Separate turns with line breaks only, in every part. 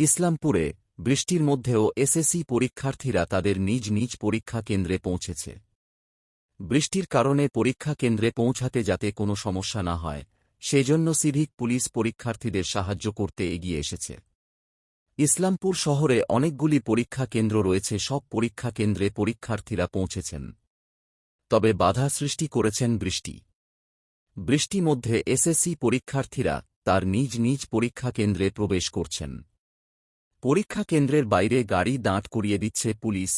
ইসলামপুরে বৃষ্টির মধ্যেও এসএসসি পরীক্ষার্থীরা তাদের নিজ নিজ পরীক্ষা কেন্দ্রে পৌঁছেছে। বৃষ্টির কারণে পরীক্ষা কেন্দ্রে পৌঁছাতে যাতে কোনো সমস্যা না হয়, সেজন্য সিভিক পুলিশ পরীক্ষার্থীদের সাহায্য করতে এগিয়ে এসেছে। ইসলামপুর শহরে অনেকগুলি পরীক্ষা কেন্দ্র রয়েছে, সব পরীক্ষা কেন্দ্রে পরীক্ষার্থীরা পৌঁছেছেন। তবে বাধা সৃষ্টি করেছেন বৃষ্টি। বৃষ্টি মধ্যে এসএসসি পরীক্ষার্থীরা তার নিজ নিজ পরীক্ষা কেন্দ্রে প্রবেশ করছেন। পরীক্ষা কেন্দ্রের বাইরে গাড়ি দাঁড় করিয়ে দিচ্ছে পুলিশ।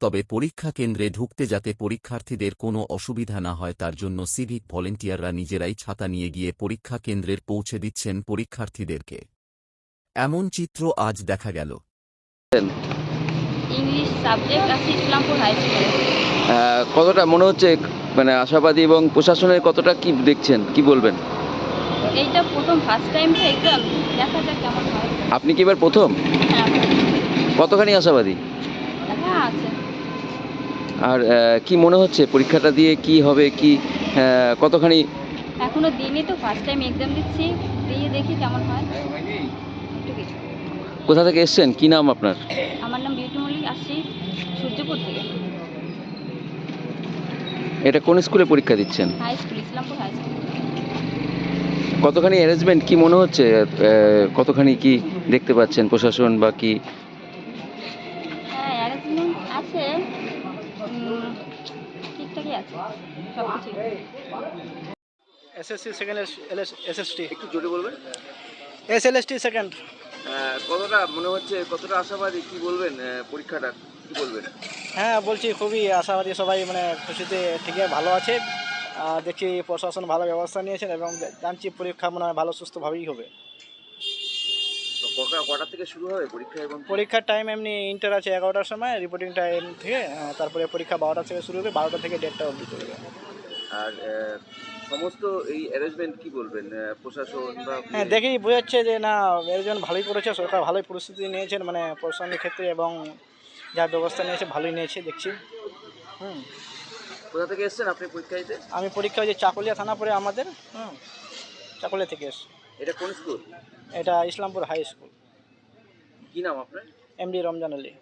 তবে পরীক্ষা কেন্দ্রে ঢুকতে যাতে পরীক্ষার্থীদের কোনো অসুবিধা না হয় তার জন্য সিভিক ভলেন্টিয়াররা নিজেরাই ছাতা নিয়ে গিয়ে পরীক্ষা কেন্দ্রের পৌঁছে দিচ্ছেন পরীক্ষার্থীদেরকে। এমন চিত্র আজ দেখা গেল।
ইংলিশ সাবজেক্ট আছে ইসলামপুর হাই
কতটা মনে হচ্ছে মানে আশাবাদী এবং প্রশাসনের কতটা কি দেখছেন? কি বলবেন?
এইটা প্রথম ফার্স্ট টাইম তো এক্সাম দেখা যাক কেমন হয়।
আপনি কি এবার প্রথম?
হ্যাঁ
কতখানি আশাবাদী?
আছে।
আর কি মনে হচ্ছে পরীক্ষাটা দিয়ে কি হবে কি কতখানি?
এখনও দিনই তো ফার্স্ট টাইম এক্সাম দিচ্ছি। দিয়ে দেখি কেমন হয়।
কোথা থেকে এসছেন? কি নাম আপনার?
আমার নাম বিউটি মল্লিক আসছি সূর্যপুর থেকে।
এটা কোন স্কুলে পরীক্ষা দিচ্ছেন?
High school Islampur high school
কতখানি অ্যারেঞ্জমেন্ট কি মনে হচ্ছে? কতখানি কি দেখতে পাচ্ছেন প্রশাসন বা কি?
হ্যাঁ অ্যারেঞ্জমেন্ট আছে। উম, ঠিকঠাকই আছে সব কিছু
এসএসসি সেকেন্ড এসএসটি
একটু জোরে বলবেন?
এসএলএসটি সেকেন্ড
কতটা মনে হচ্ছে কতটা আশাবাদী কি বলবেন? পরীক্ষাটা কি বলবেন?
হ্যাঁ বলছি খুবই আশাবাদী সবাই মানে খুশিতে ঠিকই ভালো আছে। দেখছি প্রশাসন ভালো ব্যবস্থা নিয়েছেন এবং জানছি পরীক্ষা মনে হয় ভালো সুস্থভাবেই হবে।
কটা থেকে শুরু হবে পরীক্ষা এবং
পরীক্ষার টাইম এমনি ইন্টার আছে এগারোটার সময় রিপোর্টিং টাইম থেকে তারপরে পরীক্ষা বারোটা থেকে শুরু হবে বারোটা থেকে দেড়টা অবধি চলবে।
আর সমস্ত এই অ্যারেঞ্জমেন্ট কি বলবেন? প্রশাসন বা
হ্যাঁ দেখেই বোঝাচ্ছে যে না অ্যারেঞ্জমেন্ট ভালোই করেছে সরকার ভালোই পরিস্থিতি নিয়েছেন মানে প্রশাসনের ক্ষেত্রে এবং যা ব্যবস্থা নিয়েছে ভালোই নিয়েছে দেখছি। হুম।
কোথা থেকে এসেছেন আপনি পরীক্ষা দিতে?
আমি পরীক্ষা ওই যে চাকুলিয়া থানা পরে আমাদের। হুম। চাকুলিয়া থেকে এসছি।
এটা কোন স্কুল?
এটা ইসলামপুর হাই স্কুল।
কি নাম আপনার?
M D Ramzan Ali.